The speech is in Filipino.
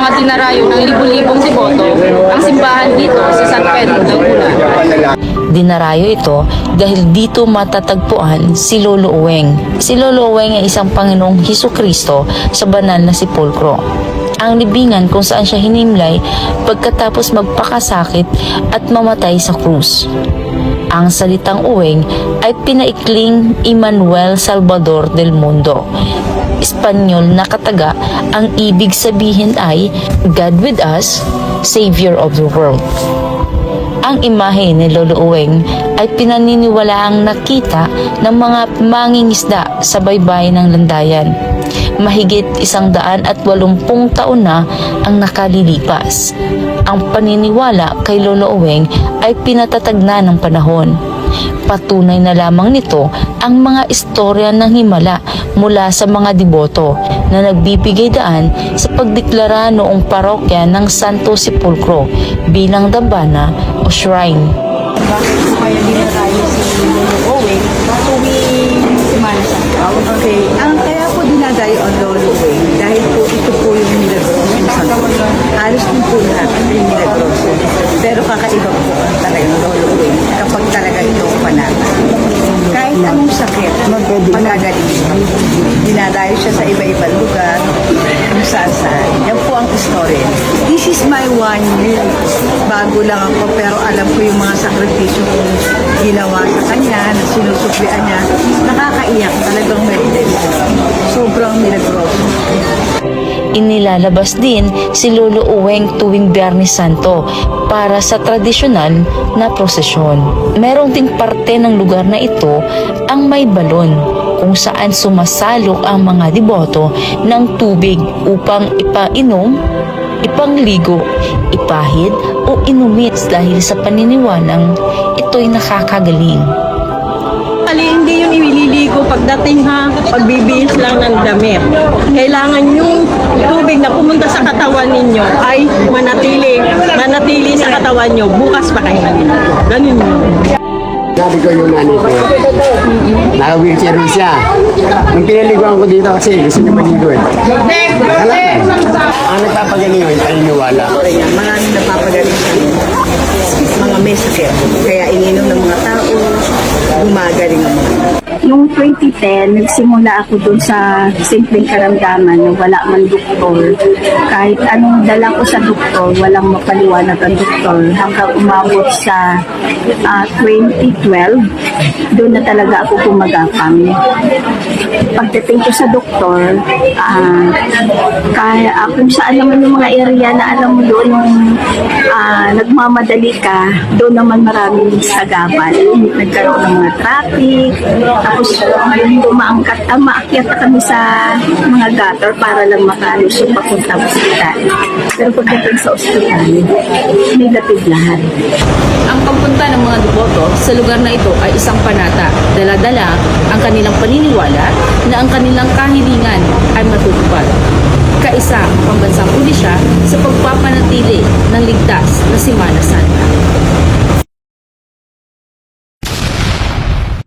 mga dinarayo ng libu-libong deboto ang simbahan dito sa San Pedro Laguna. Dinarayo ito dahil dito matatagpuan si Lolo Uweng. Si Lolo Uweng ay isang Panginoong Heso Kristo sa banal na sepulkro. Ang libingan kung saan siya hinimlay pagkatapos magpakasakit at mamatay sa krus. Ang salitang uweng ay pinaikling Emmanuel Salvador del Mundo. Espanyol na kataga, ang ibig sabihin ay God with us, Savior of the world. Ang imahe ni Lolo Uweng ay pinaniniwalaang nakita ng mga mangingisda sa baybayin ng landayan. Mahigit isang daan at walumpung taon na ang nakalilipas. Ang paniniwala kay Lolo Uweng ay pinatatag na ng panahon. Patunay na lamang nito ang mga istorya ng himala mula sa mga deboto na nagbibigay daan sa pagdeklara noong parokya ng Santo Sepulcro bilang dambana o shrine. Ang Lolo Owen dahil po ito po yung milagroso ng Santo. Halos din po lahat yung milagroso. Pero kakaiba po ang talagang Lolo Owen kapag talaga ito panata. Kahit anong sakit, magagaling. Dinadayo siya sa iba-ibang lugar, kung saan saan. Yan po ang story. This is my one year. Bago lang ako, pero alam ko yung mga sakripisyo kong ginawa sa kanya, na sinusuklian niya. Nakakaiyak talagang meditate. Inilalabas din si Lolo Uweng tuwing Biyernes Santo para sa tradisyonal na prosesyon. Merong ding parte ng lugar na ito ang may balon kung saan sumasalok ang mga deboto ng tubig upang ipainom, ipangligo, ipahid o inumit dahil sa paniniwalang ito'y nakakagaling. Pagdating ha, pagbibihis lang ng damit. Kailangan yung tubig na pumunta sa katawan ninyo ay manatili, manatili sa katawan nyo. Bukas pa kayo maliligo. Ganun yun. Sabi ko yung nanay ko, naka-wheelchair rin siya. Nung pinaliguan ko dito kasi gusto niya maligo eh. Nakalakan. Ang nagpapagaling yun, paniniwala. Kaya maraming napapagaling sa mga sakit. Kaya ininom ng mga tao, gumagaling ang mga Noong 2010, nagsimula ako dun sa simpleng karamdaman na wala man doktor. Kahit anong dala ko sa doktor, walang mapaliwanag ang doktor. Hanggang umabot sa ah, 2012, doon na talaga ako gumagapang. Pagdating ko sa doktor, ah, kaya ah, kung saan naman yung mga area na alam mo doon yung ah, nagmamadali ka, doon naman maraming sagabal. Nagkaroon ng mga traffic, tapos umaangkat, ah, maakyat na kami sa mga gutter para lang makalusog papunta sa ospital. Pero pagdating sa ospital, negative lahat. Ang pagpunta ng mga deboto sa lugar na ito ay isang panata. Dala-dala ang kanilang paniniwala na ang kanilang kahilingan ay matutupad. Kaisa ang pambansang pulisya sa pagpapanatili ng ligtas na Simana Santa.